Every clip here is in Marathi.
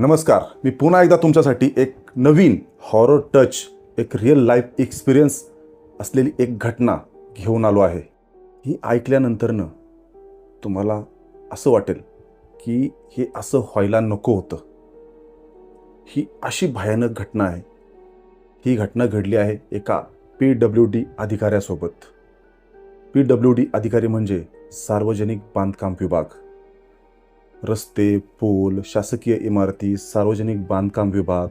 नमस्कार मी पुन्हा एकदा तुमच्यासाठी एक नवीन हॉरर टच एक रिअल लाईफ एक्सपिरियन्स असलेली एक घटना घेऊन आलो आहे. ही ऐकल्यानंतरनं तुम्हाला असं वाटेल की हे असं व्हायला नको होतं. ही अशी भयानक घटना आहे. ही घटना घडली आहे एका पी डब्ल्यू डी अधिकाऱ्यासोबत. पी डब्ल्यू डी अधिकारी म्हणजे सार्वजनिक बांधकाम विभाग. रस्ते पूल शासकीय इमारती सार्वजनिक बांधकाम विभाग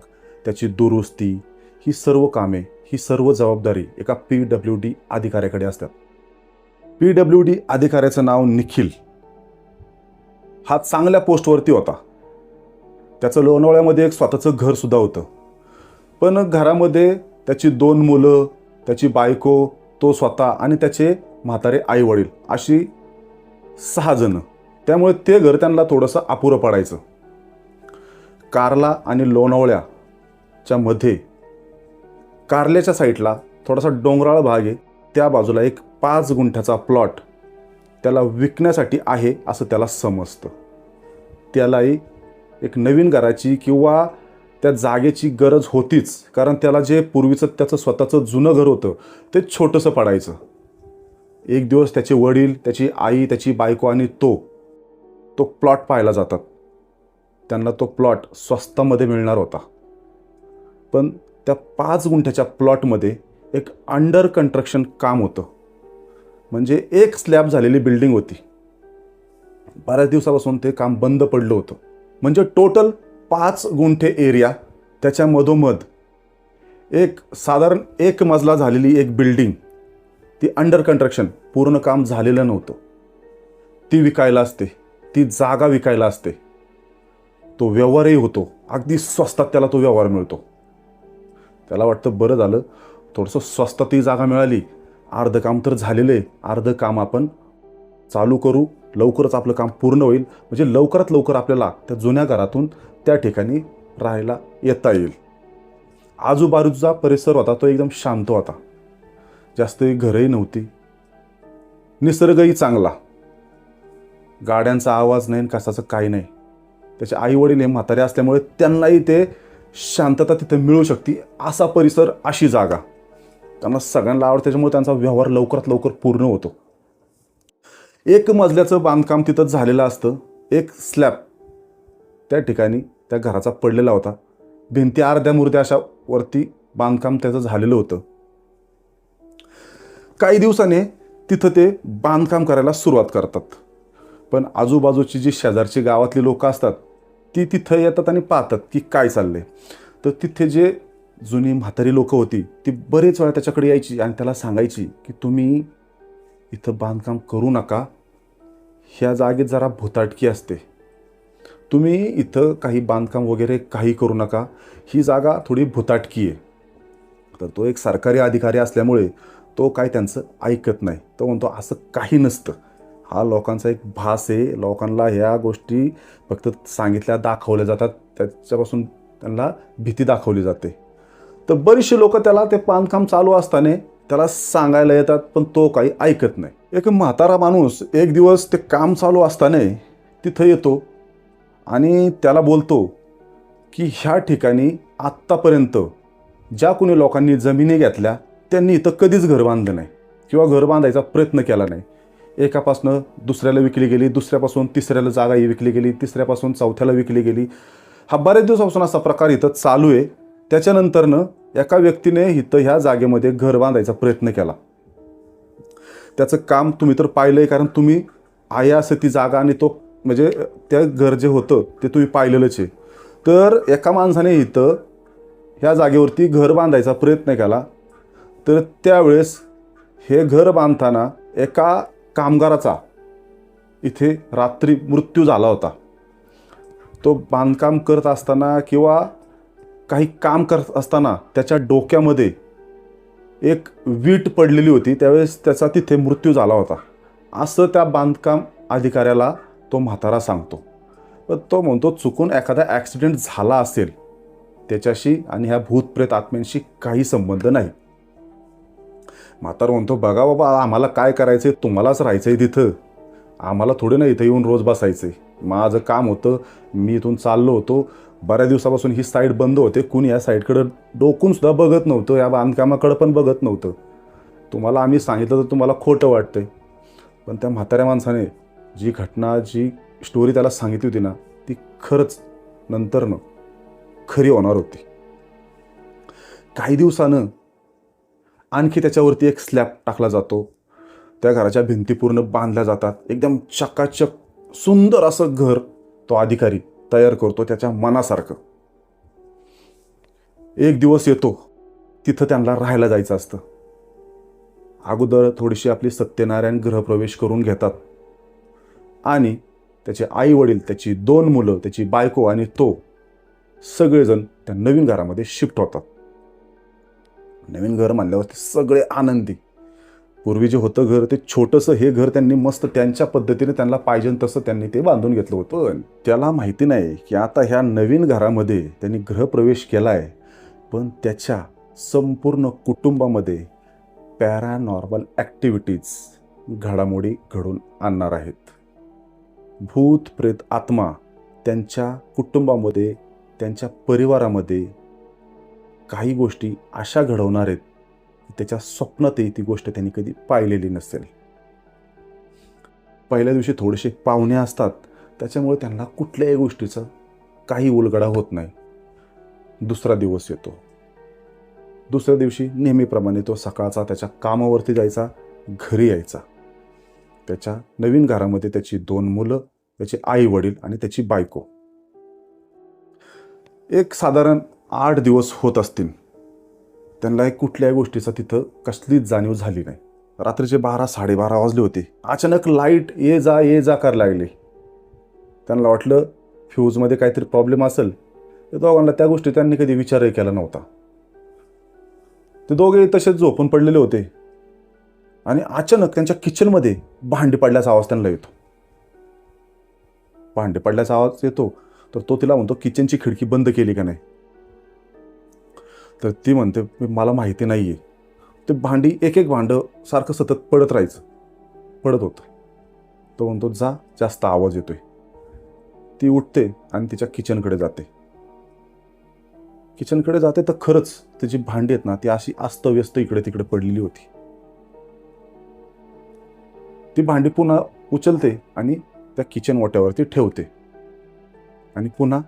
त्याची दुरुस्ती ही सर्व कामे ही सर्व जबाबदारी एका पी डब्ल्यू डी अधिकाऱ्याकडे असतात. पी डब्ल्यू डी अधिकाऱ्याचं नाव निखिल. हा चांगल्या पोस्टवरती होता. त्याचं लोणावळ्यामध्ये एक स्वतःचं घरसुद्धा होतं. पण घरामध्ये त्याची दोन मुलं त्याची बायको तो स्वतः आणि त्याचे म्हातारे आईवडील अशी सहा जणं. त्यामुळे ते घर त्यांना थोडंसं अपुरं पडायचं. कारला आणि लोणावळ्याच्या मध्ये कारल्याच्या साईडला थोडासा डोंगराळ भाग आहे. त्या बाजूला एक पाच गुंठ्याचा प्लॉट त्याला विकण्यासाठी आहे असं त्याला समजतं. त्यालाही एक नवीन घराची किंवा त्या जागेची गरज होतीच कारण त्याला जे पूर्वीचं त्याचं स्वतःचं जुनं घर होतं ते छोटंसं पडायचं. एक दिवस त्याचे वडील त्याची आई त्याची बायको आणि तो तो प्लॉट पाहायला जातात. त्यांना तो प्लॉट स्वस्तामध्ये मिळणार होता. पण त्या पाच गुंठ्याच्या प्लॉटमध्ये एक अंडर कन्स्ट्रक्शन काम होतं. म्हणजे एक स्लॅब झालेली बिल्डिंग होती. बऱ्याच दिवसापासून ते काम बंद पडलं होतं. म्हणजे टोटल पाच गुंठे एरिया त्याच्या मधोमध एक साधारण एक मजला झालेली एक बिल्डिंग ती अंडर कन्स्ट्रक्शन पूर्ण काम झालेलं नव्हतं. ती विकायला असते. ती जागा विकायला असते. तो व्यवहारही होतो. अगदी स्वस्तात त्याला तो व्यवहार मिळतो. त्याला वाटतं बरं झालं थोडंसं स्वस्तात ती जागा मिळाली. अर्धं काम तर झालेलं आहे. अर्धं काम आपण चालू करू. लवकरच आपलं काम पूर्ण होईल. म्हणजे लवकरात लवकर आपल्याला त्या जुन्या घरातून त्या ठिकाणी राहायला येता येईल. आजूबाजूचा परिसर होता तो एकदम शांत होता. जास्त घरही नव्हती. निसर्गही चांगला. गाड्यांचा आवाज नाही आणि कसाचं काही नाही. त्याचे आईवडील हे म्हातारे असल्यामुळे त्यांनाही ते शांतता तिथे मिळू शकते असा परिसर अशी जागा. त्यांना सगळ्यांना आवडतं त्याच्यामुळे त्यांचा व्यवहार लवकरात लवकर पूर्ण होतो. एक मजल्याचं बांधकाम तिथं झालेलं असतं. एक स्लॅब त्या ठिकाणी त्या घराचा पडलेला होता. भिंती अर्ध्या मुर्द्या अशा वरती बांधकाम त्याचं झालेलं होतं. काही दिवसाने तिथं ते बांधकाम करायला सुरुवात करतात. पण आजूबाजूची जी शेजारची गावातली लोक असतात ती तिथं येतात आणि पाहतात की काय चाललंय. तर तिथे जे जुनी म्हातारी लोक होती ती बरेच वेळा त्याच्याकडे यायची आणि त्याला सांगायची की तुम्ही इथं बांधकाम करू नका ह्या जागेत जरा भुताटकी असते. तुम्ही इथं काही बांधकाम वगैरे काही करू नका ही जागा थोडी भुताटकी आहे. तर तो एक सरकारी अधिकारी असल्यामुळे तो काय त्यांचं ऐकत नाही. तो म्हणतो असं काही नसतं. हा लोकांचा एक भास आहे. लोकांना ह्या गोष्टी फक्त सांगितल्या दाखवल्या जातात. त्याच्यापासून त्यांना भीती दाखवली जाते. तर बरीचशी लोक त्याला ते बांधकाम चालू असताना त्याला सांगायला येतात पण तो काही ऐकत नाही. एक म्हातारा माणूस एक दिवस ते काम चालू असताना तिथं येतो आणि त्याला बोलतो की ह्या ठिकाणी आत्तापर्यंत ज्या कोणी लोकांनी जमिनी घेतल्या त्यांनी इथं कधीच घर बांधलं नाही किंवा घर बांधायचा प्रयत्न केला नाही. एकापासनं दुसऱ्याला विकली गेली दुसऱ्यापासून तिसऱ्याला जागा ही विकली गेली तिसऱ्यापासून चौथ्याला विकली गेली. हा बऱ्याच दिवसापासून असा प्रकार इथं चालू आहे. त्याच्यानंतरनं एका व्यक्तीने इथं ह्या जागेमध्ये घर बांधायचा प्रयत्न केला. त्याचं काम तुम्ही तर पाहिलं आहे कारण तुम्ही आया असं ती जागा आणि तो म्हणजे त्या घर जे होतं ते तुम्ही पाहिलेलंच आहे. तर एका माणसाने इथं ह्या जागेवरती घर बांधायचा प्रयत्न केला. तर त्यावेळेस हे घर बांधताना एका कामगाराचा. इथे रात्री मृत्यू झाला होता. तो बांधकाम करत असताना किंवा काही काम करत असताना त्याच्या डोक्यामध्ये एक वीट पडलेली होती. त्यावेळेस त्याचा तिथे मृत्यू झाला होता. असं त्या बांधकाम अधिकाऱ्याला तो म्हातारा सांगतो. पण तो म्हणतो चुकून एखादा ॲक्सिडेंट झाला असेल. त्याच्याशी आणि ह्या भूतप्रेत आत्म्यांशी काही संबंध नाही. म्हातार म्हणतो बघा बाबा आम्हाला काय करायचं तुम्हालाच राहायचं आहे तिथं. आम्हाला थोडे ना इथं येऊन रोज बसायचे माझं काम होतं मी इथून चाललो होतो. बऱ्याच दिवसापासून ही साईड बंद होते. कुणी या साईडकडं डोकून सुद्धा बघत नव्हतं. या बांधकामाकडं पण बघत नव्हतं. तुम्हाला आम्ही सांगितलं तर तुम्हाला खोटं वाटतंय. पण त्या म्हाताऱ्या माणसाने जी घटना जी स्टोरी त्याला सांगितली होती ना ती खरंच नंतरनं खरी होणार होती. काही दिवसानं आणखी त्याच्यावरती एक स्लॅब टाकला जातो. त्या घराच्या भिंती पूर्ण बांधल्या जातात. एकदम चकाचक सुंदर असं घर तो अधिकारी तयार करतो त्याच्या मनासारखं. एक दिवस येतो तिथं त्यांना राहायला जायचं असतं. अगोदर थोडीशी आपली सत्यनारायण गृहप्रवेश करून घेतात. आणि त्याचे आई वडील त्याची दोन मुलं त्याची बायको आणि तो सगळेजण त्या नवीन घरामध्ये शिफ्ट होतात. नवीन घर म्हणल्यावरती सगळे आनंदी. पूर्वी जे होतं घर ते छोटंसं हे घर त्यांनी मस्त त्यांच्या पद्धतीने त्यांना पाहिजे तसं त्यांनी ते बांधून घेतलं होतं. पण त्याला माहिती नाही की आता ह्या नवीन घरामध्ये त्यांनी गृहप्रवेश केला आहे पण त्याच्या संपूर्ण कुटुंबामध्ये पॅरानॉर्मल ॲक्टिव्हिटीज घडामोडी घडून आणणार आहेत. भूत प्रेत आत्मा त्यांच्या कुटुंबामध्ये त्यांच्या परिवारामध्ये काही गोष्टी अशा घडवणार आहेत की त्याच्या स्वप्नातही ती गोष्ट त्यांनी कधी पाहिलेली नसेल. पहिल्या दिवशी थोडेसे पाहुणे असतात त्याच्यामुळे त्यांना कुठल्याही गोष्टीचा काही उलगडा होत नाही. दुसरा दिवस येतो. दुसऱ्या दिवशी नेहमीप्रमाणे तो सकाळचा त्याच्या कामावरती जायचा घरी यायचा. त्याच्या नवीन घरामध्ये त्याची दोन मुलं त्याचे आई वडील आणि त्याची बायको. एक साधारण आठ दिवस होत असतील. त्यांना एक कुठल्याही गोष्टीचा तिथं कसलीच जाणीव झाली नाही. रात्रीचे बारा साडेबारा वाजले होते. अचानक लाइट ये जा ये जा करायला लागले. त्यांना वाटलं फ्यूजमध्ये काहीतरी प्रॉब्लेम असेल. तर दोघांना त्या गोष्टी त्यांनी कधी विचारही केला नव्हता. ते दोघे तसेच झोपून पडलेले होते. आणि अचानक त्यांच्या किचनमध्ये भांडी पडल्याचा आवाज त्यांना येतो. भांडी पडल्याचा आवाज येतो तर तो तिला म्हणतो किचनची खिडकी बंद केली का नाही? तर ती म्हणते मला माहिती नाही आहे ते भांडी एक एक भांडं सारखं सतत पडत राहायचं. पडत होतं. तो म्हणतो जा जास्त आवाज येतोय. ती उठते आणि तिच्या किचनकडे जाते. किचनकडे जाते तर खरंच तिची भांडी आहेत ना ती अशी अस्तव्यस्त इकडे तिकडे पडलेली होती. ती भांडी पुन्हा उचलते आणि त्या किचन वाट्यावरती ठेवते. आणि पुन्हा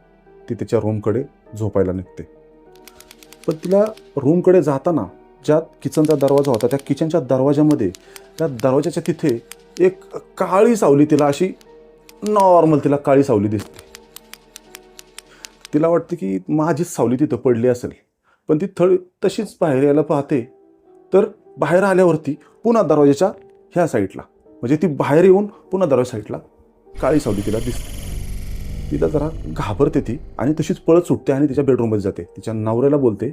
ती त्याच्या रूमकडे झोपायला निघते. पण तिला रूमकडे जाताना ज्या किचनचा दरवाजा होता त्या किचनच्या दरवाजामध्ये त्या दरवाजाच्या तिथे एक काळी सावली तिला अशी नॉर्मल तिला काळी सावली दिसते तिला वाटते की माझीच सावली तिथं पडली असेल. पण ती थळ तशीच बाहेर यायला पाहते. तर बाहेर आल्यावरती पुन्हा दरवाजाच्या ह्या साईडला म्हणजे ती बाहेर येऊन पुन्हा दरवाजा साईडला काळी सावली तिला दिसते. तिला जरा घाबरते ती आणि तशीच पळत सुटते आणि तिच्या बेडरूममध्ये जाते. तिच्या नवऱ्याला बोलते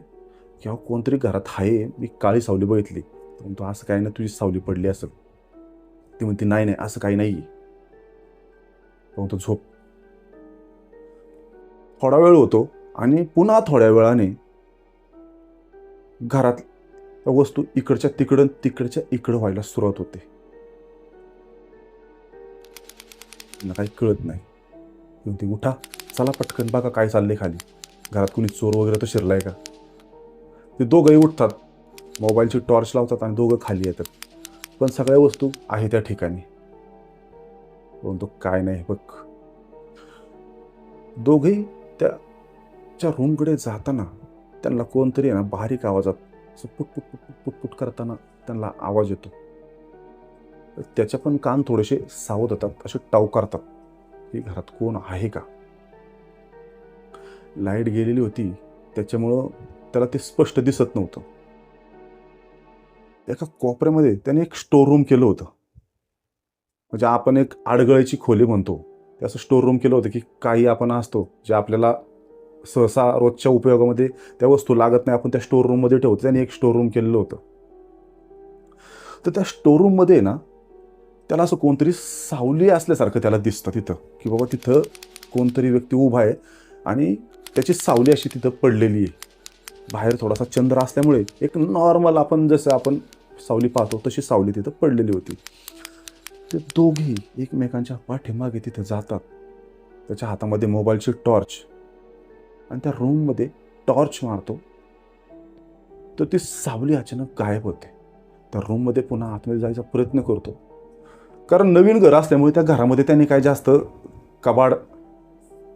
की अहो कोणतरी घरात आहे मी काळी सावली बघितली. तो म्हणतो असं काही नाही तुझी सावली पडली असेल. ती म्हणते नाही नाही असं काही नाही तो म्हणतो झोप. थोडा वेळ होतो आणि पुन्हा थोड्या वेळाने घरात वस्तू इकडच्या तिकडं तिकडच्या इकडं व्हायला सुरुवात होते. काही कळत नाही. म्हणते उठा. चला पटकन बघा काय चालले खाली. घरात कुणी चोर वगैरे तर शिरलाय का? ते दोघंही उठतात. मोबाईलची टॉर्च लावतात आणि दोघं खाली येतात. पण सगळ्या वस्तू आहे त्या ठिकाणी. परंतु काय नाही बघ. दोघेही त्याच्या रूमकडे जाताना त्यांना कोणतरी आहे ना बारीक आवाजात पुट पुट पुट पुट पुट पुट करताना त्यांना आवाज येतो. त्याच्या त्याचे पण कान थोडेसे सावध होतात असे टावकारतात की घरात कोण आहे का? लाइट गेलेली होती त्याच्यामुळं त्याला ते स्पष्ट दिसत नव्हतं. एका कोपऱ्यामध्ये त्याने एक स्टोर रूम केलं होतं. म्हणजे आपण एक आडगळीची खोली म्हणतो. त्याचं स्टोर रूम केलं होतं की काही आपण असतो जे आपल्याला सहसा रोजच्या उपयोगामध्ये त्या वस्तू लागत नाही आपण त्या स्टोर रूममध्ये ठेवतो. त्याने एक स्टोर रूम केलेलं होतं. तर त्या स्टोर रूममध्ये ना त्याला असं कोणतरी सावली असल्यासारखं त्याला दिसतं तिथं की बाबा तिथं कोणतरी व्यक्ती उभा आहे आणि त्याची सावली अशी तिथं पडलेली आहे. बाहेर थोडासा चंद्र असल्यामुळे एक नॉर्मल आपण जसं आपण सावली पाहतो तशी सावली तिथं पडलेली होती. ते दोघे एकमेकांच्या पाठीमागे तिथं जातात. त्याच्या हातामध्ये मोबाईलची टॉर्च आणि त्या रूममध्ये टॉर्च मारतो. तर ती सावली अचानक गायब होते. त्या रूममध्ये पुन्हा आतमध्ये जायचा प्रयत्न करतो. कारण नवीन घर असल्यामुळे त्या घरामध्ये त्यांनी काय जास्त कबाड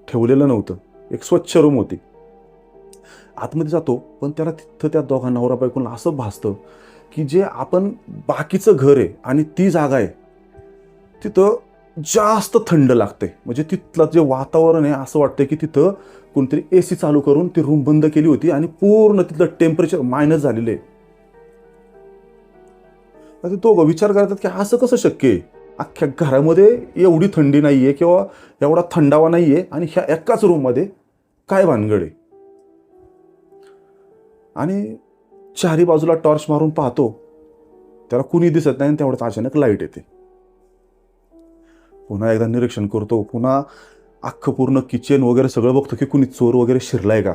ठेवलेलं नव्हतं. एक स्वच्छ रूम होती. आतमध्ये जातो पण त्याला तिथं त्या दोघांना नवरा बायकोला असं भासतं की जे आपण बाकीचं घर आहे आणि ती जागा आहे तिथं जास्त थंड लागते म्हणजे तिथलं जे वातावरण आहे असं वाटतं की तिथं कोणतरी ए सी चालू करून ती रूम बंद केली होती आणि पूर्ण तिथलं टेम्परेचर मायनस झालेलं आहे. आता तो विचार करतात की असं कसं शक्य आहे? अख्ख्या घरामध्ये एवढी थंडी नाही आहे किंवा एवढा थंडावा नाही आहे आणि ह्या एकाच रूममध्ये काय भानगड आहे? आणि चारी बाजूला टॉर्च मारून पाहतो त्याला कुणी दिसत नाही आणि तेवढ्यात अचानक लाइट येते. पुन्हा एकदा निरीक्षण करतो पुन्हा अख्खं पूर्ण किचन वगैरे सगळं बघतो की कुणी चोर वगैरे शिरलाय का?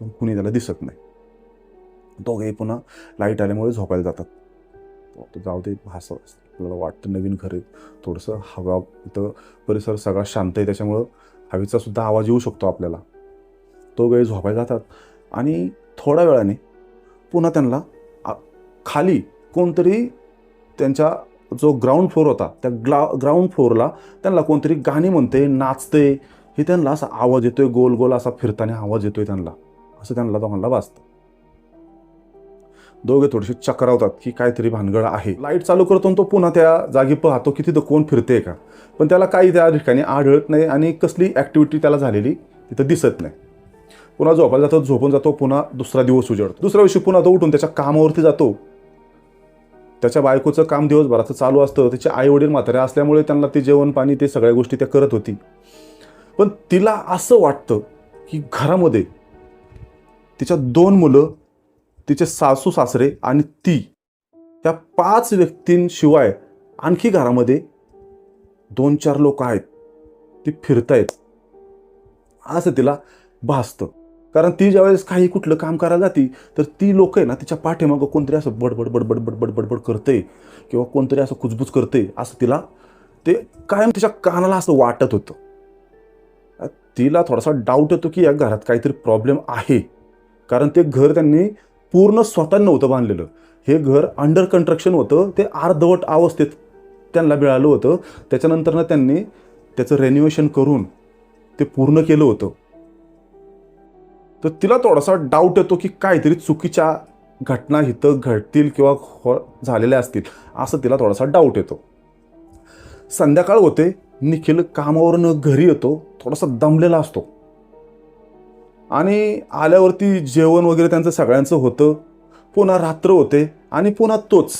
पण कुणी त्याला दिसत नाही. दोघेही पुन्हा लाइट आल्यामुळे झोपायला जातात. जाऊ दे भास आपल्याला वाटतं नवीन घर थोडंसं हवा इथं परिसर सगळा शांत आहे त्याच्यामुळं हवेचा सुद्धा आवाज येऊ शकतो आपल्याला. तो वेळ झोपायला जातात. आणि थोड्या वेळाने पुन्हा त्यांना खाली कोणतरी त्यांच्या जो ग्राउंड फ्लोअर होता त्या ग्ला ग्राउंड फ्लोअरला त्यांना कोणतरी गाणी म्हणते नाचते. हे त्यांना असा आवाज येतोय गोल गोल असा फिरताना आवाज येतोय त्यांना. असं त्यांना दोघांना वाचतं. दोघे थोडेसे चक्रावतात की काहीतरी भानगड आहे. लाइट चालू करतो आणि तो पुन्हा त्या जागी पाहतो की तिथं कोण फिरते का. पण त्याला काही त्या ठिकाणी आढळत नाही आणि कसली ॲक्टिव्हिटी त्याला झालेली तिथं दिसत नाही. पुन्हा झोपायला जातो झोपून जातो पुन्हा दुसरा दिवस उजडतो. दुसऱ्या दिवशी पुन्हा तो उठून त्याच्या कामावरती जातो. त्याच्या बायकोचं काम दिवसभराचं चालू असतं तिचे आई वडील म्हाताऱ्या असल्यामुळे त्यांना ते जेवण पाणी ते सगळ्या गोष्टी त्या करत होती. पण तिला असं वाटतं की घरामध्ये तिच्या दोन मुलं तिचे सासू सासरे आणि ती या पाच व्यक्तींशिवाय आणखी घरामध्ये दोन चार लोक आहेत. ती फिरतायत. असं तिला भासतं. कारण ती ज्यावेळेस काही कुठलं काम करायला जाती तर ती लोक आहे ना तिच्या पाठीमागं कोणतरी असं बडबड बडबड बडबड बडबड करते किंवा कोणतरी असं कुजबुज करते असं तिला ते कायम तिच्या कानाला असं वाटत होतं. तिला थोडासा डाऊट येतो की या घरात काहीतरी प्रॉब्लेम आहे. कारण ते घर त्यांनी पूर्ण स्वतः नव्हतं बांधलेलं. हे घर अंडर कन्स्ट्रक्शन होतं. ते अर्धवट अवस्थेत त्यांना मिळालं होतं. त्याच्यानंतरनं त्यांनी त्याचं रेन्युएशन करून ते पूर्ण केलं होतं. तर तिला थोडासा डाऊट येतो की काहीतरी चुकीच्या घटना इथं घडतील किंवा हो झालेल्या असतील. असं तिला थोडासा डाऊट येतो. संध्याकाळ होते. निखिल कामावरनं घरी येतो. थोडासा दमलेला असतो. आणि आल्यावरती जेवण वगैरे त्यांचं सगळ्यांचं होतं. पुन्हा रात्र होते आणि पुन्हा तोच.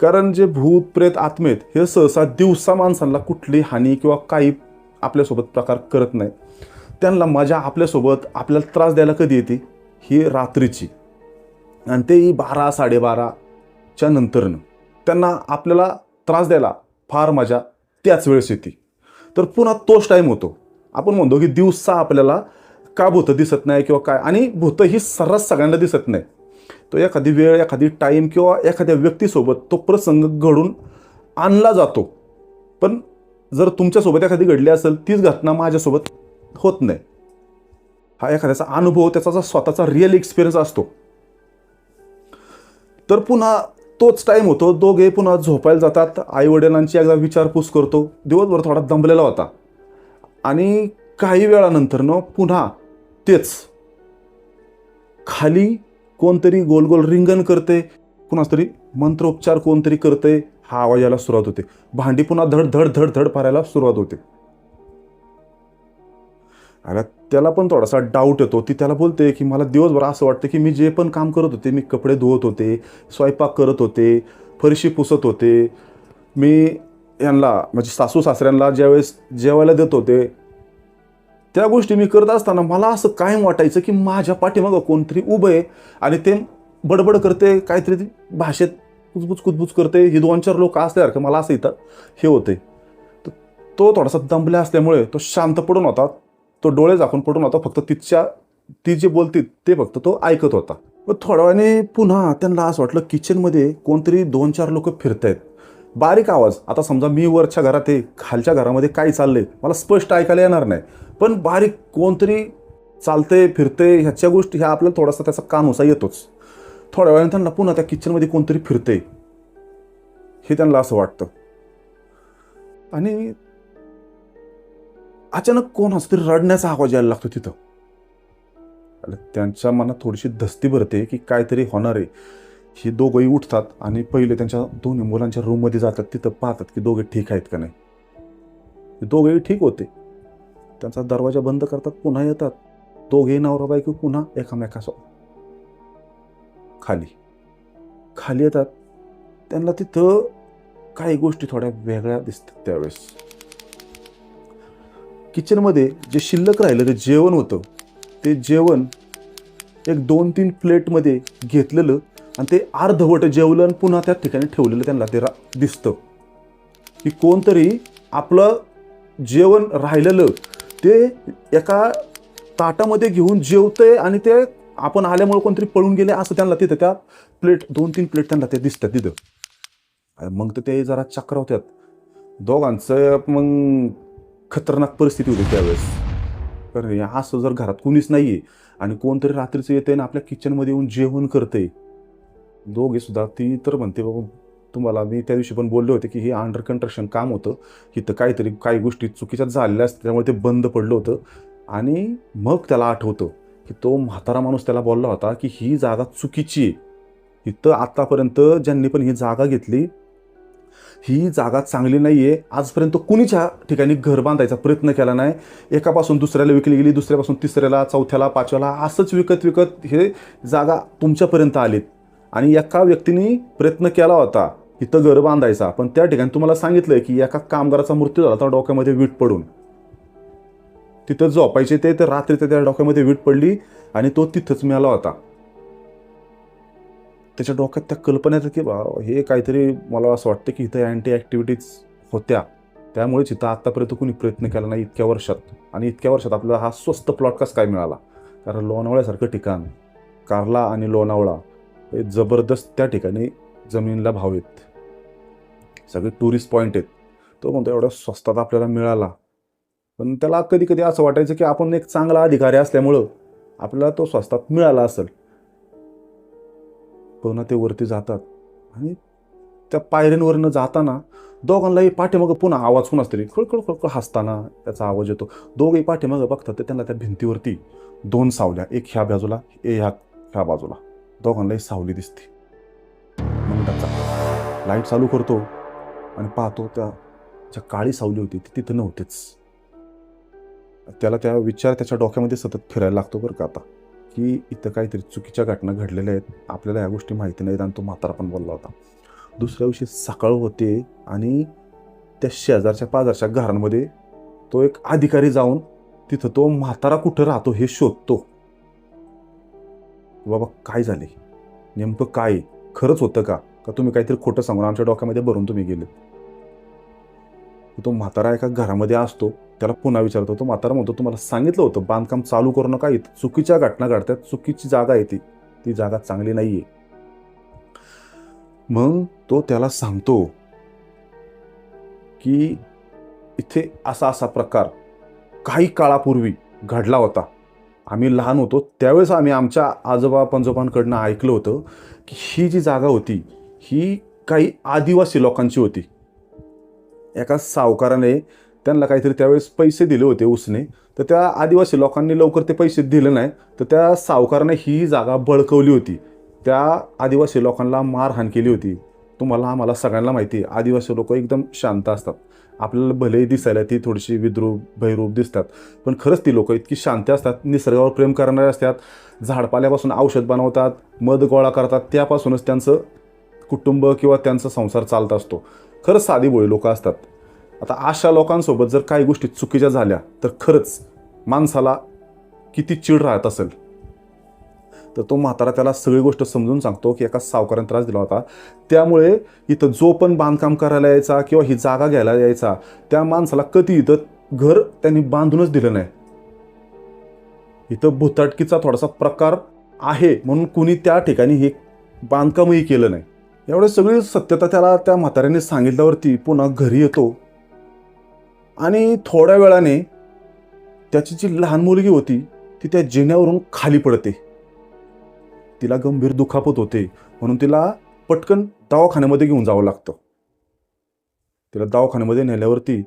कारण जे भूत प्रेत आत्मेत हे सहसा दिवसा माणसांना कुठली हानी किंवा काही आपल्यासोबत प्रकार करत नाही त्यांना मजा आपल्यासोबत आपल्याला त्रास द्यायला कधी येते? ही रात्रीची. आणि तेही बारा साडेबाराच्या नंतरनं. त्यांना आपल्याला त्रास द्यायला फार मजा त्याच वेळेस येते. तर पुन्हा तोच टाईम होतो. आपण म्हणतो की दिवसा आपल्याला का भूतं दिसत नाही किंवा काय? आणि भूतं ही सर्रास सगळ्यांना दिसत नाही. तो एखादी वेळ एखादी टाईम किंवा एखाद्या व्यक्तीसोबत तो प्रसंग घडून आणला जातो. पण जर तुमच्यासोबत एखादी घडली असेल तीच घटना माझ्यासोबत होत नाही. हा एखाद्याचा अनुभव त्याचा जो स्वतःचा रिअल एक्सपिरियन्स असतो. तर पुन्हा तोच टाईम होतो. दोघे पुन्हा झोपायला जातात. आईवडिलांची एकदा विचारपूस करतो. दिवसभर थोडा दमलेला होता. आणि काही वेळानंतर न पुन्हा तेच. खाली कोणतरी गोल गोल रिंगण करते कुणाच तरी मंत्रोपचार कोणतरी करते हा आवाज यायला सुरुवात होते. भांडी पुन्हा धड धड धड धड पारायला सुरुवात होते. अरे त्याला पण थोडासा डाऊट येतो. ती त्याला बोलते की मला दिवसभर असं वाटतं की मी जे पण काम करत होते मी कपडे धुवत होते स्वयंपाक करत होते फरशी पुसत होते मी यांना म्हणजे सासू सासऱ्यांना ज्यावेळेस जेवायला देत होते त्या गोष्टी मी करत असताना मला असं कायम वाटायचं की माझ्या पाठीमागं कोणतरी उभं आहे आणि ते बडबड करते काहीतरी ती भाषेत कुचबुच कुचबुच करते. ही दोन चार लोक असल्यासारखं मला असं इथं हे होते तर तो थोडासा दंबल्या असल्यामुळे तो शांत पडून होता. तो डोळे झाकून पडून होता. फक्त तिच्या ती जे बोलती ते फक्त तो ऐकत होता. मग थोड्या वेळाने पुन्हा त्यांना असं वाटलं किचनमध्ये कोणतरी दोन चार लोक फिरतायत. बारीक आवाज. आता समजा मी वरच्या घरात आहे खालच्या घरामध्ये काय चाललंय मला स्पष्ट ऐकायला येणार नाही. पण बारीक कोणतरी चालते फिरते ह्याच्या गोष्टी ह्या आपल्याला थोडासा त्याचा कान होसा येतोच. थोड्या वेळानंतर त्यांना पुन्हा त्या किचनमध्ये कोणतरी फिरते हे त्यांना असं वाटतं. आणि अचानक कोण असं तरी रडण्याचा आवाज यायला लागतो तिथं. त्यांच्या मनात थोडीशी धस्ती भरते की काहीतरी होणार आहे. ही दोघंही उठतात आणि पहिले त्यांच्या दोन्ही मुलांच्या रूममध्ये जातात तिथं पाहतात की दोघे ठीक आहेत का नाही. दोघेही ठीक होते. त्यांचा दरवाजा बंद करतात पुन्हा येतात. दोघेही नवरा बायको पुन्हा एकामेकासो खाली खाली येतात. त्यांना तिथं काही गोष्टी थोड्या वेगळ्या दिसतात त्यावेळेस. किचनमध्ये जे शिल्लक राहिलं ते जेवण होतं ते जेवण एक दोन तीन प्लेटमध्ये घेतलेलं आणि ते अर्धवट जेवलं आणि पुन्हा त्या ठिकाणी ठेवलेलं त्यांना ते रा दिसतं. की कोणतरी आपलं जेवण राहिलेलं ते एका ताटामध्ये घेऊन जेवतंय आणि ते आपण आल्यामुळे कोणतरी पळून गेले असं त्यांना तिथं त्या प्लेट दोन तीन प्लेट त्यांना ते दिसतात तिथं. आणि मग तर ते जरा चक्रावत्यात दोघांचं मग खतरनाक परिस्थिती होती त्यावेळेस. कारण असं जर घरात कुणीच नाही आहे आणि कोणतरी रात्रीचं येते आणि आपल्या किचनमध्ये येऊन जेवण करतंय दोघे सुद्धा ती तर म्हणते बाबा तुम्हाला मी त्या दिवशी पण बोलले होते की हे अंडर कंस्ट्रक्शन काम होतं. इथं काहीतरी काही गोष्टी चुकीच्या झालेल्या असतात त्यामुळे ते बंद पडलं होतं. आणि मग त्याला आठवतं की तो म्हातारा माणूस त्याला बोलला होता की ही जागा चुकीची आहे. इथं आत्तापर्यंत ज्यांनी पण ही जागा घेतली ही जागा चांगली नाही आहे आजपर्यंत कुणीच्या ठिकाणी घर बांधायचा प्रयत्न केला नाही. एकापासून दुसऱ्याला विकली गेली दुसऱ्यापासून तिसऱ्याला चौथ्याला पाचव्याला असंच विकत विकत हे जागा तुमच्यापर्यंत आलीत. आणि एका व्यक्तीने प्रयत्न केला होता इथं घर बांधायचा. पण त्या ठिकाणी तुम्हाला सांगितलं की एका कामगाराचा मृत्यू झाला होता डोक्यामध्ये वीट पडून. तिथं झोपायचे ते तर रात्री त्या डोक्यामध्ये वीट पडली आणि तो तिथंच मिळाला होता. त्याच्या डोक्यात त्या कल्पना की बा हे काहीतरी मला असं वाटतं की इथं अँटी ॲक्टिव्हिटीज होत्या. त्यामुळेच इथं आत्तापर्यंत कुणी प्रयत्न केला नाही इतक्या वर्षात. आणि इतक्या वर्षात आपल्याला हा स्वस्त प्लॉट कसा काय मिळाला? कारण लोणावळ्यासारखं ठिकाण कार्ला आणि लोणावळा. जबरदस्त त्या ठिकाणी जमिनीला भाव आहेत. सगळे टुरिस्ट पॉईंट आहेत. तो म्हणतो एवढा स्वस्तात आपल्याला मिळाला. पण त्याला कधी कधी असं वाटायचं की आपण एक चांगला अधिकारी असल्यामुळं आपल्याला तो स्वस्तात मिळाला असेल. पुन्हा ते वरती जातात. आणि त्या पायऱ्यांवरनं जाताना दोघांनाही पाठीमागं पुन्हा आवाज होऊन तरी खळखळ खळखळ हसताना त्याचा आवाज येतो. दोघंही पाठीमागं बघतात तर त्यांना त्या भिंतीवरती दोन सावल्या एक ह्या बाजूला ए ह्या ह्या बाजूला. दोघांनाही सावली दिसते. मग त्याचा लाइट चालू करतो आणि पाहतो त्या ज्या काळी सावली होती ती तिथं नव्हतीच. त्याला त्या विचार त्याच्या डोक्यामध्ये सतत फिरायला लागतो बरं का आता. की इथं काहीतरी चुकीच्या घटना घडलेल्या आहेत. आपल्याला या गोष्टी माहिती नाहीत आणि तो म्हातारा पण बोलला होता. दुसऱ्या दिवशी सकाळ होते आणि त्या शेजारच्या पाजारच्या घरांमध्ये तो एक अधिकारी जाऊन तिथं तो म्हातारा कुठं राहतो हे शोधतो. बाबा काय झाले? नेमकं काय? खरंच होतं का? का तुम्ही काहीतरी खोटं सांगून आमच्या डोक्यामध्ये भरून तुम्ही गेले? तो म्हातारा एका घरामध्ये असतो त्याला पुन्हा विचारतो तो म्हातारा म्हणतो तुम्हाला सांगितलं होतं बांधकाम चालू करू नका इथं चुकीच्या घटना घडतात चुकीची जागा आहे ती. ती जागा चांगली नाही आहे मग तो त्याला सांगतो की इथे असा असा प्रकार काही काळापूर्वी घडला होता. आम्ही लहान होतो त्यावेळेस आम्ही आमच्या आजोबा पंजोबांकडनं ऐकलं होतं की ही जी जागा होती ही काही आदिवासी लोकांची होती. एका सावकाराने त्यांना काहीतरी त्यावेळेस पैसे दिले होते उसने तर त्या आदिवासी लोकांनी लवकर ते पैसे दिले नाही तर त्या सावकाराने ही जागा बळकवली होती. त्या आदिवासी लोकांना मारहाण केली होती. तुम्हाला आम्हाला सगळ्यांना माहिती आहे आदिवासी लोक एकदम शांत असतात. आपल्याला भलेही दिसायला ती थोडीशी विद्रूप भैरूप दिसतात. पण खरंच ती लोकं इतकी शांत असतात निसर्गावर प्रेम करणारे असतात झाडपाल्यापासून औषध बनवतात मध गोळा करतात त्यापासूनच त्यांचं कुटुंब किंवा त्यांचा संसार चालत असतो. खरंच साधी बोळी लोकं असतात. आता अशा लोकांसोबत जर काही गोष्टी चुकीच्या झाल्या तर खरंच माणसाला किती चिड राहत असेल? तर तो म्हातारा त्याला सगळी गोष्ट समजून सांगतो की एका सावकाराने त्रास दिला होता. त्यामुळे इथं जो पण बांधकाम करायला यायचा किंवा ही जागा घ्यायला यायचा त्या माणसाला कधी इथं घर त्यांनी बांधूनच दिलं नाही. इथं भुताटकीचा थोडासा प्रकार आहे म्हणून कुणी त्या ठिकाणी हे बांधकामही केलं नाही. एवढी सगळी सत्यता त्याला त्या म्हाताऱ्याने सांगितल्यावरती पुन्हा घरी येतो. आणि थोड्या वेळाने त्याची जी लहान मुलगी होती ती त्या जिन्यावरून खाली पडते. तिला गंभीर दुखापत होते म्हणून तिला पटकन दवाखान्यामध्ये घेऊन जावं लागतं. तिला दवाखान्यामध्ये नेल्यावरती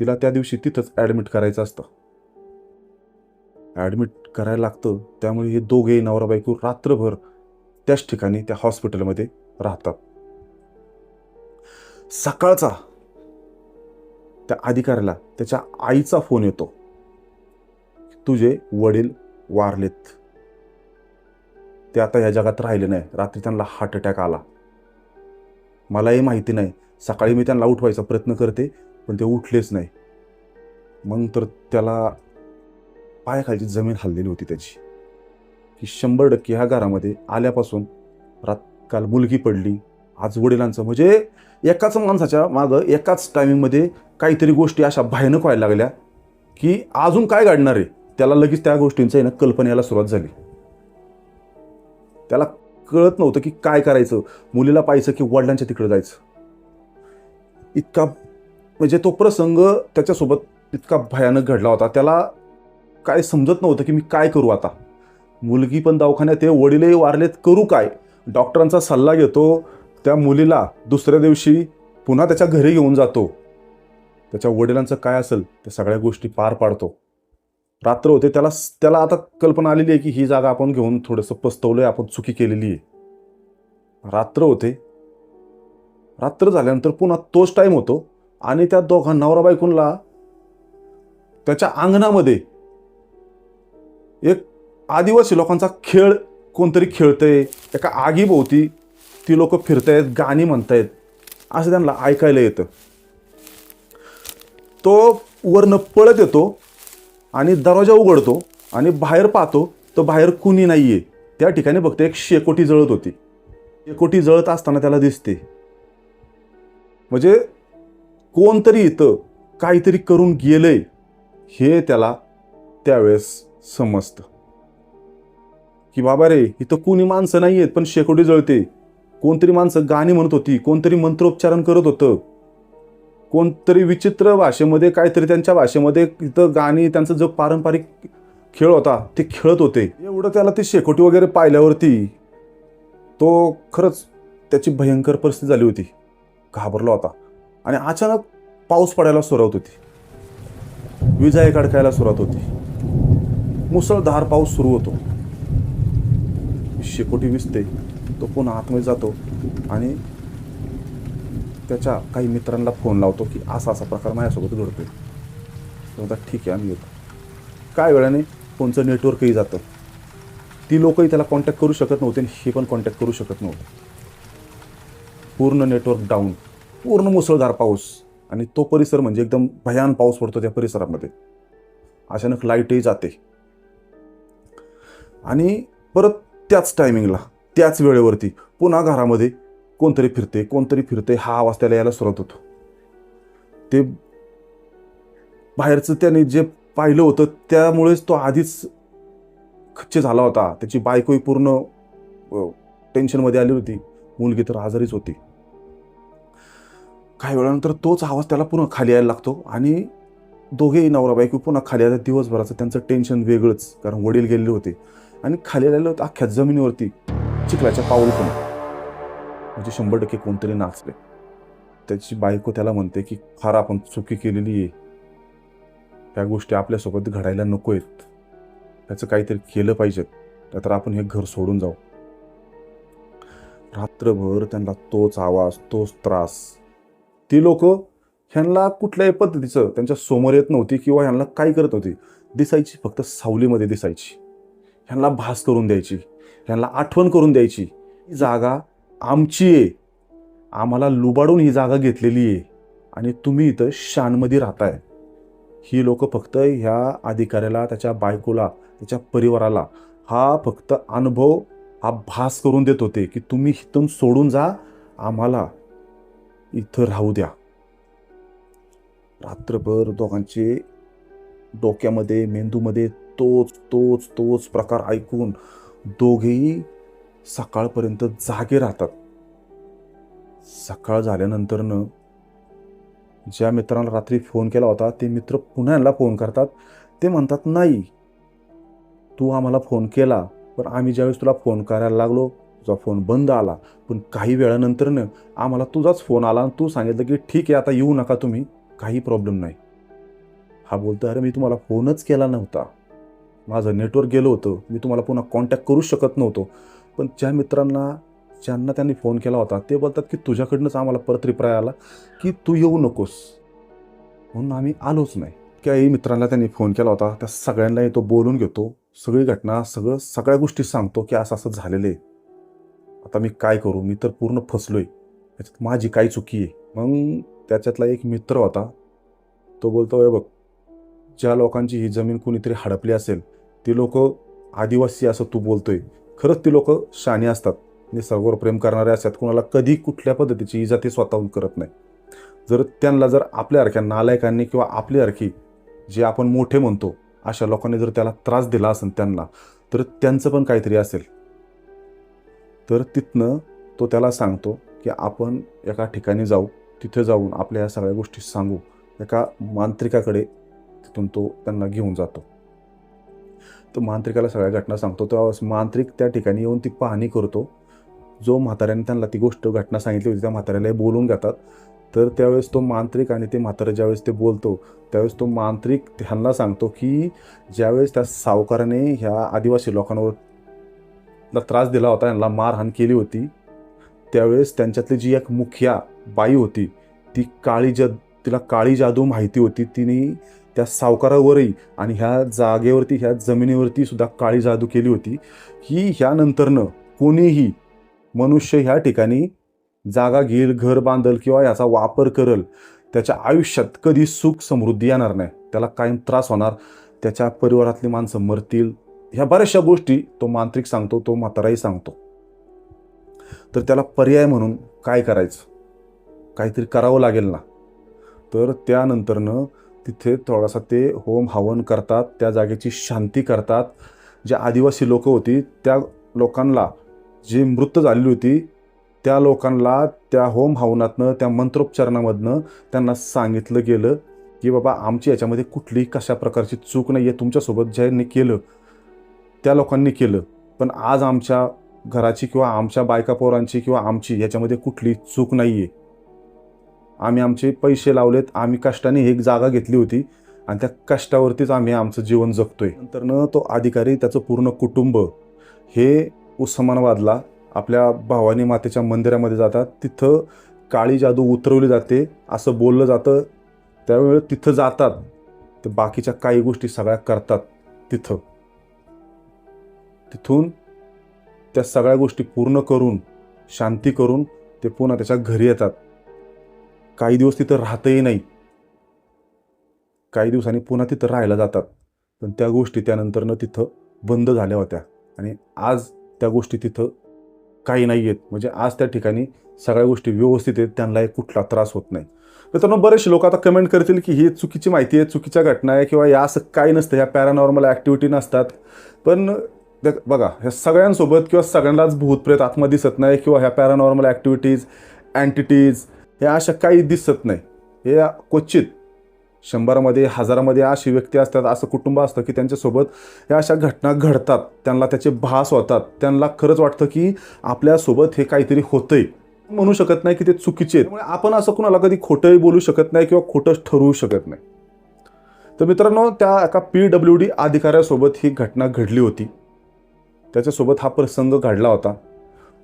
तिला त्या दिवशी तिथंच ॲडमिट करायचं असतं. ॲडमिट करायला लागतं त्यामुळे हे दोघे नवरा बायको रात्रभर त्याच ठिकाणी त्या हॉस्पिटलमध्ये राहतात. सकाळचा त्या अधिकाऱ्याला त्याच्या आईचा फोन येतो. तुझे वडील वारलेत. ते आता या जगात राहिले नाही रात्री त्यांना हार्ट अटॅक आला. मलाही माहिती नाही. सकाळी मी त्यांना उठवायचा प्रयत्न करते पण ते उठलेच नाही. मग तर त्याला पायाखालची जमीन हललेली होती त्याची. की शंभर टक्के ह्या घरामध्ये आल्यापासून रात काल मुलगी पडली. आज वडिलांचं म्हणजे एकाच माणसाच्या मागं एकाच टायमिंगमध्ये काहीतरी गोष्टी अशा भयानक व्हायला लागल्या की अजून काय घडणार आहे? त्याला लगेच त्या गोष्टींचं आहे ना कल्पनेला सुरुवात झाली. त्याला कळत नव्हतं की काय करायचं. मुलीला पाहायचं की वडिलांच्या तिकडे जायचं. इतका म्हणजे तो प्रसंग त्याच्यासोबत इतका भयानक घडला होता. त्याला काय समजत नव्हतं की मी काय करू आता. मुलगी पण दवाखान्यात आहे वडीलही वारलेत करू काय? डॉक्टरांचा सल्ला घेतो त्या मुलीला दुसऱ्या दिवशी पुन्हा त्याच्या घरी घेऊन जातो. त्याच्या वडिलांचं काय असेल त्या सगळ्या गोष्टी पार पाडतो. रात्र होते त्याला त्याला आता कल्पना आलेली आहे की ही जागा आपण घेऊन थोडंसं पस्तवलं आहे आपण चुकी केलेली आहे. रात्र होते. रात्र झाल्यानंतर पुन्हा तोच टाईम होतो आणि त्या दोघां नवरा बायकोनला त्याच्या अंगणामध्ये एक आदिवासी लोकांचा खेळ कोणतरी खेळतंय एका आगीभोवती ती लोक फिरतायत गाणी म्हणतायत असं त्यांना ऐकायला येतं. तो वरनं पळत येतो आणि दरवाजा उघडतो आणि बाहेर पाहतो तर बाहेर कुणी नाही आहे त्या ठिकाणी फक्त एक शेकोटी जळत होती. शेकोटी जळत असताना त्याला दिसते. म्हणजे कोणतरी इथं काहीतरी करून गेलंय हे त्याला त्यावेळेस समजतं. की बाबा रे इथं कुणी माणसं नाही आहेत पण शेकोटी जळते. कोणतरी माणसं गाणी म्हणत होती कोणतरी मंत्रोच्चारण करत होतं. कोणतरी विचित्र भाषेमध्ये काहीतरी त्यांच्या भाषेमध्ये इथं गाणी त्यांचं जो पारंपरिक खेळ होता ते खेळत होते. एवढं त्याला ते शेकोटी वगैरे पाहिल्यावरती तो खरंच त्याची भयंकर परिस्थिती झाली होती. घाबरला होता. आणि अचानक पाऊस पडायला सुरुवात होती. विजाई कडकायला सुरुवात होती. मुसळधार पाऊस सुरू होतो. शेकोटी विसते तो पुन्हा आतमध्ये जातो आणि त्याच्या काही मित्रांना फोन लावतो की असा असा प्रकार माझ्यासोबत घडतो आहे म्हणतात ठीक आहे आम्ही येतो. काय वेळाने फोनचं नेटवर्कही जातं. ती लोकही त्याला कॉन्टॅक्ट करू शकत नव्हते आणि हे पण कॉन्टॅक्ट करू शकत नव्हते. पूर्ण नेटवर्क डाऊन पूर्ण मुसळधार पाऊस आणि तो परिसर म्हणजे एकदम भयान पाऊस पडतो त्या परिसरामध्ये. अचानक लाईटही जाते. आणि परत त्याच टायमिंगला त्याच वेळेवरती पुन्हा घरामध्ये कोणतरी फिरते कोणतरी फिरते हा आवाज त्याला यायला सुरुवात होतो. ते बाहेरचं त्याने जे पाहिलं होतं त्यामुळेच तो आधीच खच्चे झाला होता. त्याची बायकोही पूर्ण टेन्शनमध्ये आली होती. मुलगी तर आजारीच होती. काही वेळानंतर तोच आवाज त्याला पुन्हा खाली यायला लागतो आणि दोघेही नवरा बायको पुन्हा खाली आल्या दिवसभराचं त्यांचं टेन्शन वेगळंच कारण वडील गेलेले होते. आणि खाली आलेलं होतं अख्ख्या जमिनीवरती चिखलाच्या पाऊल पण म्हणजे शंभर टक्के कोणतरी नाचले त्याची बायको त्याला म्हणते की फार आपण चुकी केलेली आहे. ह्या गोष्टी आपल्यासोबत घडायला नको आहेत त्याचं काहीतरी केलं पाहिजे. तर आपण हे घर सोडून जाऊ. रात्रभर त्यांना तोच आवाज तोच त्रास. ती लोक ह्यांना कुठल्याही पद्धतीचं त्यांच्यासमोर येत नव्हती किंवा ह्यांना काय करत होती. दिसायची फक्त सावलीमध्ये दिसायची. ह्यांना भास करून द्यायची. ह्यांना आठवण करून द्यायची. जागा आमची आहे. आम्हाला लुबाडून ही जागा घेतलेली आहे. आणि तुम्ही इथं शानमध्ये राहताय. ही लोक फक्त ह्या अधिकाऱ्याला त्याच्या बायकोला त्याच्या परिवाराला हा फक्त अनुभव हा भास करून देत होते की तुम्ही इथून सोडून जा. आम्हाला इथं राहू द्या. रात्रभर दोघांचे डोक्यामध्ये मेंदूमध्ये तोच तोच तोच प्रकार ऐकून दोघेही सकाळपर्यंत जागे राहतात. सकाळ झाल्यानंतरनं ज्या मित्रांना रात्री फोन केला होता ते मित्र पुन्हा यांना फोन करतात. ते म्हणतात नाही तू आम्हाला फोन केला पण आम्ही ज्यावेळेस तुला फोन करायला लागलो तुझा फोन बंद आला. पण काही वेळानंतरनं आम्हाला तुझाच फोन आला आणि तू सांगितलं की ठीक आहे आता येऊ नका तुम्ही काही प्रॉब्लेम नाही. हा बोलतो अरे मी तुम्हाला फोनच केला नव्हता. माझं नेटवर्क गेलं होतं. मी तुम्हाला पुन्हा कॉन्टॅक्ट करू शकत नव्हतो. पण ज्या मित्रांना ज्यांना त्यांनी फोन केला होता ते बोलतात की तुझ्याकडनंच आम्हाला परत रिप्लाय आला की तू येऊ नकोस. म्हणून आम्ही आलोच नाही. त्याही मित्रांना त्यांनी फोन केला होता. त्या सगळ्यांनाही तो बोलून घेतो. सगळी घटना सगळं सगळ्या गोष्टी सांगतो की असं असं झालेलं आहे आता मी काय करू? मी तर पूर्ण फसलो आहे याच्यात माझी काय चुकी आहे? मग त्याच्यातला एक मित्र होता. तो बोलतो "हे बघ ज्या लोकांची ही जमीन कुणीतरी हडपली असेल ती लोक आदिवासी असं तू बोलतोय. खरंच ती लोक शाणी असतात. म्हणजे निसर्गावर प्रेम करणारे असतात. कुणाला कधी कुठल्या पद्धतीची इजा ते स्वतःहून करत नाही. जर त्यांना जर आपल्यासारख्या नालायकांनी किंवा आपल्यासारखी जे आपण मोठे म्हणतो अशा लोकांनी जर त्याला त्रास दिला असेल त्यांना तर त्यांचं पण काहीतरी असेल. तर तिथनं तो त्याला सांगतो की आपण एका ठिकाणी जाऊ तिथे जाऊन आपल्या या सगळ्या गोष्टी सांगू. एका मांत्रिकाकडे तिथून तो त्यांना घेऊन जातो. तो मांत्रिकाला सगळ्या घटना सांगतो. तेव्हा मांत्रिक त्या ठिकाणी येऊन ती पाहणी करतो. जो म्हाताऱ्याने त्यांना ती गोष्ट घटना सांगितली होती त्या म्हाताऱ्याला बोलून घेतात. तर त्यावेळेस तो मांत्रिक आणि ते म्हातारं ज्यावेळेस ते बोलतो त्यावेळेस तो मांत्रिक ह्यांना सांगतो की ज्यावेळेस त्या सावकाराने ह्या आदिवासी लोकांवर त्रास दिला होता यांना मारहाण केली होती त्यावेळेस त्यांच्यातली जी एक मुखिया बाई होती ती काळी जद तिला काळी जादू माहिती होती तिने त्या सावकारावरही आणि ह्या जागेवरती ह्या जमिनीवरती सुद्धा काळी जादू केली होती. की ह्यानंतरनं कोणीही मनुष्य ह्या ठिकाणी जागा घेईल घर बांधल किंवा याचा वापर करल त्याच्या आयुष्यात कधी सुख समृद्धी येणार नाही. त्याला कायम त्रास होणार. त्याच्या परिवारातली माणसं मरतील. ह्या बऱ्याचशा गोष्टी तो मांत्रिक सांगतो तो म्हाताराही सांगतो. तर त्याला पर्याय म्हणून काय करायचं? काहीतरी करावं लागेल ना? तर त्यानंतरनं तिथे थोडासा ते होम हवन करतात त्या जागेची शांती करतात. जे आदिवासी लोक होती त्या लोकांना जी मृत झालेली होती त्या लोकांना त्या होम हवनातनं त्या मंत्रोच्चारणामधनं त्यांना सांगितलं गेलं की बाबा आमची याच्यामध्ये कुठलीही कशा प्रकारची चूक नाही आहे तुमच्यासोबत ज्यांनी केलं त्या लोकांनी केलं. पण आज आमच्या घराची किंवा आमच्या बायका पोरांची किंवा आमची याच्यामध्ये कुठली चूक नाही आहे आम्ही आमचे पैसे लावलेत आम्ही कष्टाने एक जागा घेतली होती आणि त्या कष्टावरतीच आम्ही आमचं जीवन जगतोय. नंतरनं तो अधिकारी त्याचं पूर्ण कुटुंब हे उस्मानाबादला आपल्या भवानी मातेच्या मंदिरामध्ये जातात. तिथं काळी जादू उतरवली जाते असं बोललं जातं. त्यावेळेस तिथं जातात. तर बाकीच्या काही गोष्टी सगळ्या करतात तिथं. तिथून त्या सगळ्या गोष्टी पूर्ण करून शांती करून ते पुन्हा त्याच्या घरी येतात. काही दिवस तिथं राहतही नाही काही दिवसांनी पुन्हा तिथं राहायला जातात. पण त्या गोष्टी त्यानंतरनं तिथं बंद झाल्या होत्या. आणि आज त्या गोष्टी तिथं काही नाही आहेत म्हणजे आज त्या ठिकाणी सगळ्या गोष्टी व्यवस्थित आहेत. त्यांना कुठला त्रास होत नाही. मित्रांनो बरेचसे लोक आता कमेंट करतील की ही चुकीची माहिती आहे चुकीच्या घटना आहे किंवा या असं काही नसतं. ह्या पॅरानॉर्मल ॲक्टिव्हिटी नसतात. पण बघा ह्या सगळ्यांसोबत किंवा सगळ्यांनाच भूतप्रेत आत्मा दिसत नाही किंवा ह्या पॅरानॉर्मल ॲक्टिव्हिटीज अँटिटीज हे अशा काही दिसत नाही. हे क्वचित शंभरामध्ये हजारामध्ये अशी व्यक्ती असतात असं कुटुंब असतं की त्यांच्यासोबत या अशा घटना घडतात. त्यांना त्याचे भास होतात. त्यांना खरंच वाटतं की आपल्यासोबत हे काहीतरी होतंय. म्हणू शकत नाही की ते चुकीचे आहेत. त्यामुळे आपण असं कुणाला कधी खोटंही बोलू शकत नाही किंवा खोटंच ठरवू शकत नाही. तर मित्रांनो त्या एका पी डब्ल्यू डी अधिकाऱ्यासोबत ही घटना घडली होती. त्याच्यासोबत हा प्रसंग घडला होता.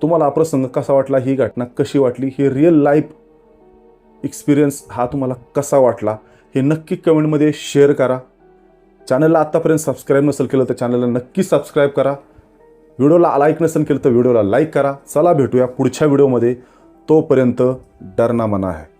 तुम्हाला हा प्रसंग कसा वाटला? ही घटना कशी वाटली? ही रिअल लाईफ एक्सपिरियन्स हा तुम्हाला कसा वाटला हे नक्की कमेंटमध्ये शेअर करा. चॅनलला आत्तापर्यंत सबस्क्राईब नसेल केलं तर चॅनलला नक्की सबस्क्राईब करा. व्हिडिओला लाईक नसेल केलं तर व्हिडिओला लाईक करा. चला भेटूया पुढच्या व्हिडिओमध्ये तोपर्यंत डरना मना आहे